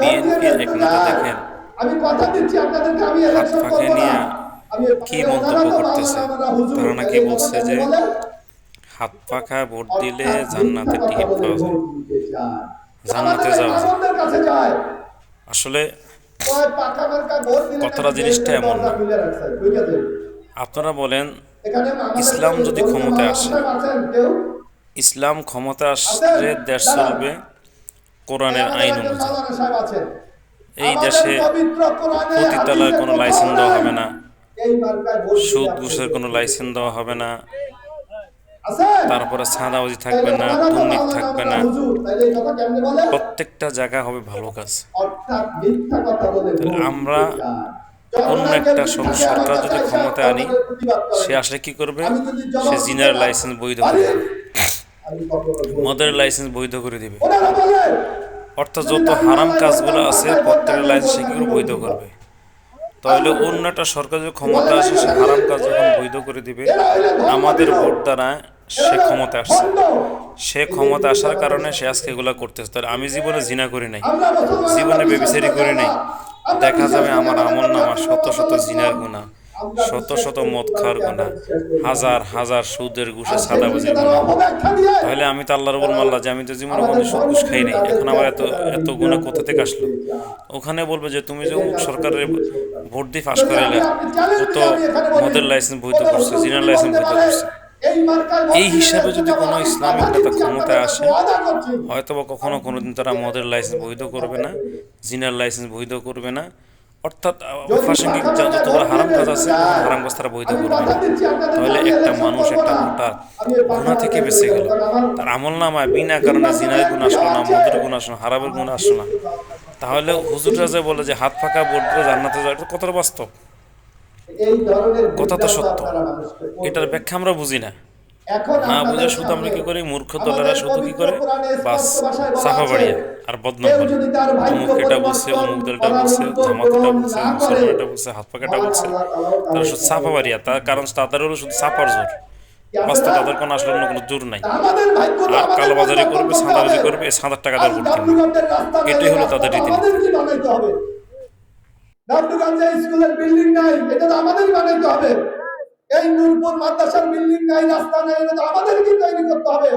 বিএনপির এক নেতা। দেখেন আমি কথা দিচ্ছি আপনাদেরকে আমি ইলেকশন করব নিয়ে না কি মন্তব্য করতেছে? তারা নাকি বলছে যে হাত পাখা ভোট দিলে অর্থাৎ জান্নাতে মিথ্যা টিকিট পাওয়া যায় জান্নাতে যাওয়া যায়। আসলে কথাটা জিনিসটা এমন না। আপনারা বলেন ইসলাম যদি ক্ষমতায় আসে। ইসলাম ক্ষমতা আসলে দেশ চলবে কোরআনের আইন অনুযায়ী। এই দেশে পবিত্র কোরআনে প্রতি তলায় হাদিসে কোনো লাইসেন্স দেওয়া হবে না। সুদ ঘুষের কোনো লাইসেন্স দেওয়া হবে না। তারপরে ছাদাবাজি থাকবে না দুর্নীতি থাকবে না? প্রত্যেকটা জায়গা হবে ভালো কাজ। আমরা অন্য একটা সরকার যদি কাছে ক্ষমতায় আনি। সে আসলে কি করবে? সে জিনার লাইসেন্স বৈধ করে মদের লাইসেন্স বৈধ করে দিবে। অর্থাৎ যত হারাম কাজগুলো আছে প্রত্যেকের লাইসেন্স সে কি করে বৈধ করবে। তাহলে অন্য একটা সরকার যদি ক্ষমতা আসে সে হারাম কাজ যখন বৈধ করে দিবে আমাদের ভোট দ্বারা সে ক্ষমতা আসছে। সে ক্ষমতা আসার কারণে সে আজকে এগুলা করতেছে। তাহলে আমি জীবনে জিনা করি নাই। জীবনে বেবিচারি করি নাই। দেখা যাবে আমার আমল আমরা নামা শত শত জিনার গুণা শত শত মদ খাওয়ার করি। হাজার হাজার সুদের ঘুষে অপব্যাখ্যা দিয়ে তাহলে আমি তো আল্লাহর উপর মাল্লা যে আমি তো জীবনে কোনো সুদ ঘুষ খাই নাই এখন আমার এত এত গুণা কোথা থেকে আসলো ওখানে বলবে যে তুমি যে সরকারের ভোট দিয়ে ফাঁস করাইলে, ও তো মদের লাইসেন্স বৈধ করছে, জিনার লাইসেন্স বৈধ করছে এই হিসাবে যদি কোনো ইসলামিক নেতা ক্ষমতায় আসে। হয়তো বা কখনো কোনোদিন তারা মদের লাইসেন্স বৈধ করবে না, জিনার লাইসেন্স বৈধ করবে না অর্থাৎ প্রাসঙ্গিক যতগুলো হারাম কাজ আছে হারাম কাজ তারা বৈধ করবে না। তাহলে একটা মানুষ একটা ভোটার গুণা থেকে বেঁচে গেল। তার আমল নামায় বিনা কারণে জিনার গুণ আসলো না মদের গুণ আসলো না হারামের গুণ আসলো না। তাহলে হুজুররা যে বলে যে হাত ফাঁকা বোর্ড দিয়ে জান্নাতে যায় এটা কতটা বাস্তব। কথা তো সত্য। এটার ব্যাখ্যা আমরা বুঝি না। না বুঝে শুধু আমরা কি করি মূর্খ দলেরা শুধু কি করে? বাস সাফা বাড়িয়া আর বদনাম করে। তার অমুক এটা বলছে অমুক দলটা বলছে জামাতটা বলছে মুসলমানটা বলছে হাত পাকাটা বলছে। তারা শুধু সাফা বাড়িয়া তার কারণ তাদের হলো শুধু সাফার জোর। বাস্তব তাদের কোনো আসলে অন্য কোনো জোর নাই। আর কালোবাজারি করবে সাদাবাজি। করবে এই সাদার টাকা দেওয়ার ভোট এটাই হলো তাদের রীতিনীতি। স্কুলের বিল্ডিং নাই এটা আমাদেরই বানাইতে হবে। এই নূরপুর মাদ্রাসার বিল্ডিং নাই রাস্তা নাই আমাদেরই তৈরি করতে হবে।